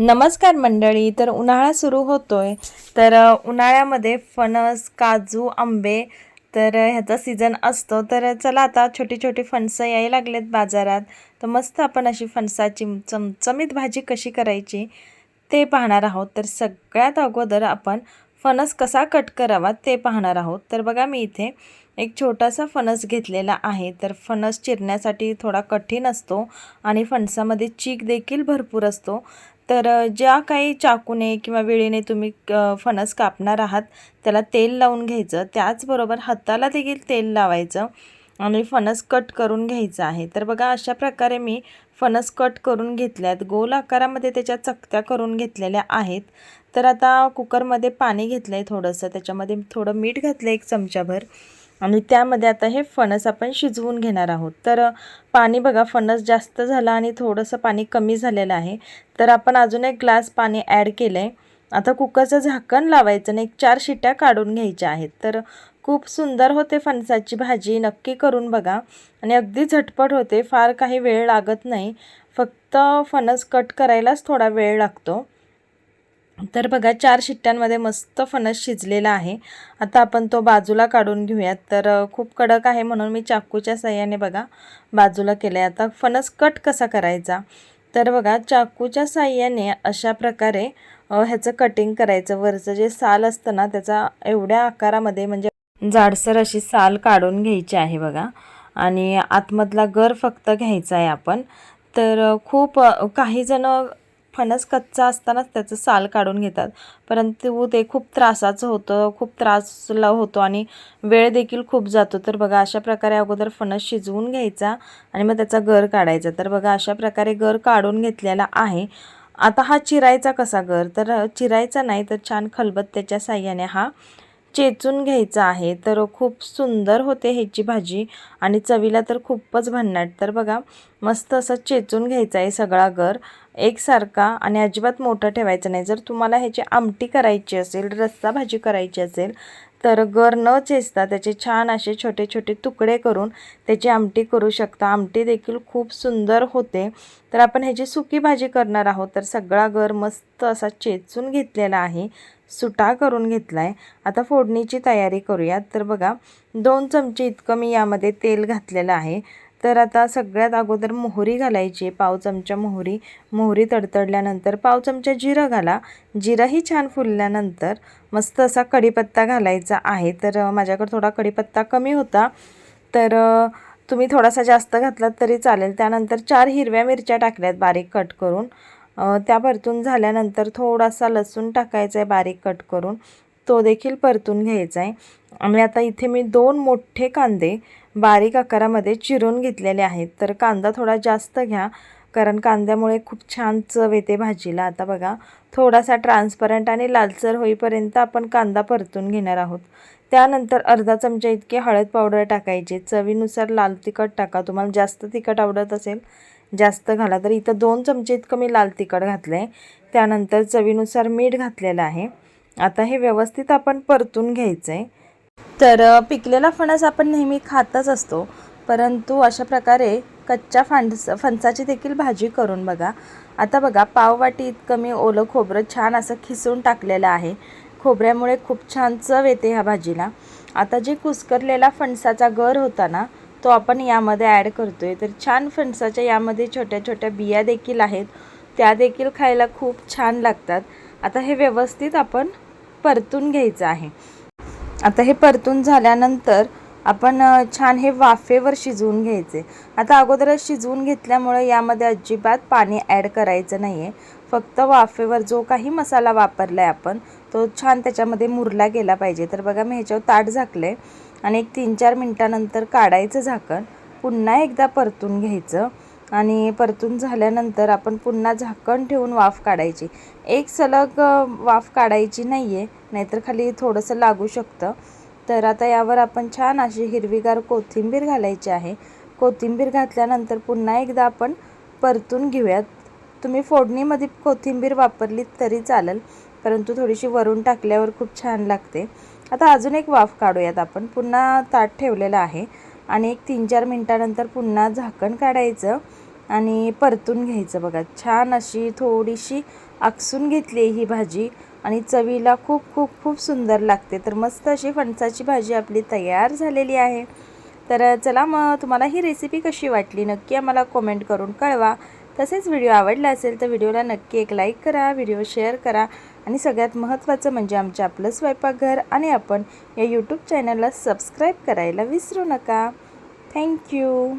नमस्कार मंडळी तर उन्हाळा सुरू होतोय. तर उन्हाळ्यामध्ये फणस काजू आंबे तर ह्याचा सीझन असतो. तर चला आता छोटी छोटी फणसं यायला लागलेत बाजारात. तर मस्त आपण अशी फणसाची चमचमीत भाजी कशी करायची ते पाहणार आहोत. तर सगळ्यात अगोदर आपण फणस कसा कट करावा ते पाहणार आहोत. तर बघा मी इथे एक छोटासा फणस घेतलेला आहे. तर फणस चिरण्यासाठी थोडा कठीण असतो आणि फणसामध्ये चीक देखील भरपूर असतो. तर ज्या काही चाकूने किंवा वेळीने तुम्ही फणस कापणार आहात त्याला तेल लावून घ्यायचं. त्याचबरोबर हाताला देखील तेल लावायचं आणि फणस कट करून घ्यायचं आहे. तर बघा अशा प्रकारे मी फणस कट करून घेतल्यात. गोल आकारामध्ये त्याच्या चकत्या करून घेतलेल्या आहेत. तर आता कुकरमध्ये पाणी घेतलं आहे थोडंसं. त्याच्यामध्ये थोडं मीठ घातलं एक चमचाभर. आणि त्यामध्ये आता हे फणस आपण शिजवून घेणार आहोत. तर पाणी बघा फणस जास्त झालं आणि थोडंसं पाणी कमी झालेलं आहे. तर आपण अजून एक ग्लास पाणी ॲड केलं आहे आता कुकरचं झाकण लावायचं आणि एक चार शिट्ट्या काढून घ्यायच्या आहेत. तर खूप सुंदर होते फणसाची भाजी नक्की करून बघा. आणि अगदी झटपट होते फार काही वेळ लागत नाही. फक्त फणस कट करायलाच थोडा वेळ लागतो. तर बघा चार शिट्ट्यांमध्ये मस्त फणस शिजलेला आहे. आता आपण तो बाजूला काढून घेऊयात. तर खूप कडक आहे म्हणून मी चाकूच्या साह्याने बघा बाजूला केलं आहे आता फणस कट कसा करायचा? तर बघा चाकूच्या साह्याने अशा प्रकारे ह्याचं कटिंग करायचं. वरचं जे साल असतं ना त्याचा एवढ्या आकारामध्ये म्हणजे जाडसर अशी साल काढून घ्यायची आहे बघा. आणि आतमधला गर फक्त घ्यायचा आहे आपण. तर खूप काही जण फणस कच्चा असतानाच त्याचं साल काढून घेतात. परंतु ते खूप त्रासाचं होतं खूप त्रासला होतो आणि वेळ देखील खूप जातो. तर बघा अशा प्रकारे अगोदर फणस शिजवून घ्यायचा आणि मग त्याचा गर काढायचा. तर बघा अशा प्रकारे गर काढून घेतलेला आहे. आता हा चिरायचा कसा गर? तर चिरायचा नाही तर छान खलबत्त्याच्या साह्याने हा चेचून घ्यायचं आहे तर खूप सुंदर होते ह्याची भाजी. आणि चवीला तर खूपच भन्नाट. तर बघा मस्त असं चेचून घ्यायचं आहे सगळा गर एकसारखा आणि अजिबात मोठं ठेवायचं नाही. जर तुम्हाला ह्याची आमटी करायची असेल रस्सा भाजी करायची असेल तर गर न चेचता त्याचे छान असे छोटे छोटे तुकडे करून त्याची आमटी करू शकता. आमटी देखील खूप सुंदर होते. तर आपण ह्याची सुकी भाजी करणार आहोत. तर सगळा गर मस्त असा चेचून घेतलेला आहे. सुटा करून घेतला आहे आता फोडणीची तयारी करूयात. तर बघा दोन चमचे इतकं मी यामध्ये तेल घातलेलं आहे. तर आता सगळ्यात अगोदर मोहरी घालायची आहे. पाव चमचा मोहरी. मोहरी तडतडल्यानंतर पाव चमचा जिरं घाला. जिरंही छान फुलल्यानंतर मस्त असा कढीपत्ता घालायचा आहे. तर माझ्याकडे थोडा कढीपत्ता कमी होता. तर तुम्ही थोडासा जास्त घातलात तरी चालेल. त्यानंतर चार हिरव्या मिरच्या टाकल्यात बारीक कट करून. त्या परतून झाल्यानंतर थोडासा लसूण टाकायचा आहे बारीक कट करून. तो देखील परतून घ्यायचा आहे आणि आता इथे मी दोन मोठे कांदे बारीक आकारामध्ये चिरून घेतलेले आहेत. तर कांदा थोडा जास्त घ्या कारण कांद्यामुळे खूप छान चव येते भाजीला. आता बघा थोडासा ट्रान्सपरंट आणि लालसर होईपर्यंत आपण कांदा परतून घेणार आहोत. त्यानंतर अर्धा चमचा इतकी हळद पावडर टाकायची. चवीनुसार लाल तिखट टाका. तुम्हाला जास्त तिखट आवडत असेल जास्त घाला. तर इथं दोन चमचे इतकं मी लाल तिखट घातलं आहे त्यानंतर चवीनुसार मीठ घातलेलं आहे. आता हे व्यवस्थित आपण परतून घ्यायचं आहे तर पिकलेला फणस आपण नेहमी खातच असतो. परंतु अशा प्रकारे कच्च्या फणस फणसाची देखील भाजी करून बघा. आता बघा पाववाटी इतकं मी ओलं खोबरं छान असं खिसून टाकलेलं आहे. खोबऱ्यामुळे खूप छान चव येते ह्या भाजीला. आता जे कुस्करलेला फणसाचा गर होता ना तो आपण यामध्ये ॲड करतो आहे तर छान फणसाच्या यामध्ये छोट्या छोट्या बिया देखील आहेत. त्या देखील खायला खूप छान लागतात. आता हे व्यवस्थित आपण परतून घ्यायचं आहे. आता हे परतून झाल्यानंतर आपण छान हे वाफेवर शिजवून घ्यायचे. आता अगोदरच शिजवून घेतल्यामुळे यामध्ये अजिबात पाणी ॲड करायचं नाही आहे फक्त वाफेवर जो काही मसाला वापरला आहे आपण तो छान त्याच्यामध्ये मुरला गेला पाहिजे. तर बघा मी ह्याच्यावर ताट झाकलं आहे आणि एक तीन चार मिनटानंतर काढायचं झाकण पुन्हा एकदा परतून घ्यायचं आणि परतून झाल्यानंतर आपण पुन्हा झाकण ठेवून वाफ काढायची. एक सलग वाफ काढायची नाही आहे नाहीतर खाली थोडंसं लागू शकतं. तर आता यावर आपण छान अशी हिरवीगार कोथिंबीर घालायची आहे. कोथिंबीर घातल्यानंतर पुन्हा एकदा आपण परतून घेऊयात. तुम्ही फोडणीमध्ये कोथिंबीर वापरली तरी चालेल परंतु थोडीशी वरून टाकल्यावर खूप छान लागते. आता अजून एक वाफ काढूयात आपण. पुन्हा ताट ठेवलेलं आहे आणि एक तीन चार मिनटानंतर पुन्हा झाकण काढायचं आणि परतून घ्यायचं. बघा छान अशी थोडीशी आकसून घेतली ही भाजी आणि चवीला खूप खूप खूप सुंदर लागते. तर मस्त अशी फणसाची भाजी आपली तयार झालेली आहे. तर चला मग तुम्हाला ही रेसिपी कशी वाटली नक्की आम्हाला कॉमेंट करून कळवा. तसेच व्हिडिओ आवडला असेल तर व्हिडिओला नक्की एक लाईक करा व्हिडिओ शेअर करा आणि सगळ्यात महत्त्वाचं म्हणजे आमच्या आपलं स्वयंपाकघर आणि आपण या यूट्यूब चॅनलला सबस्क्राईब करायला विसरू नका. थँक्यू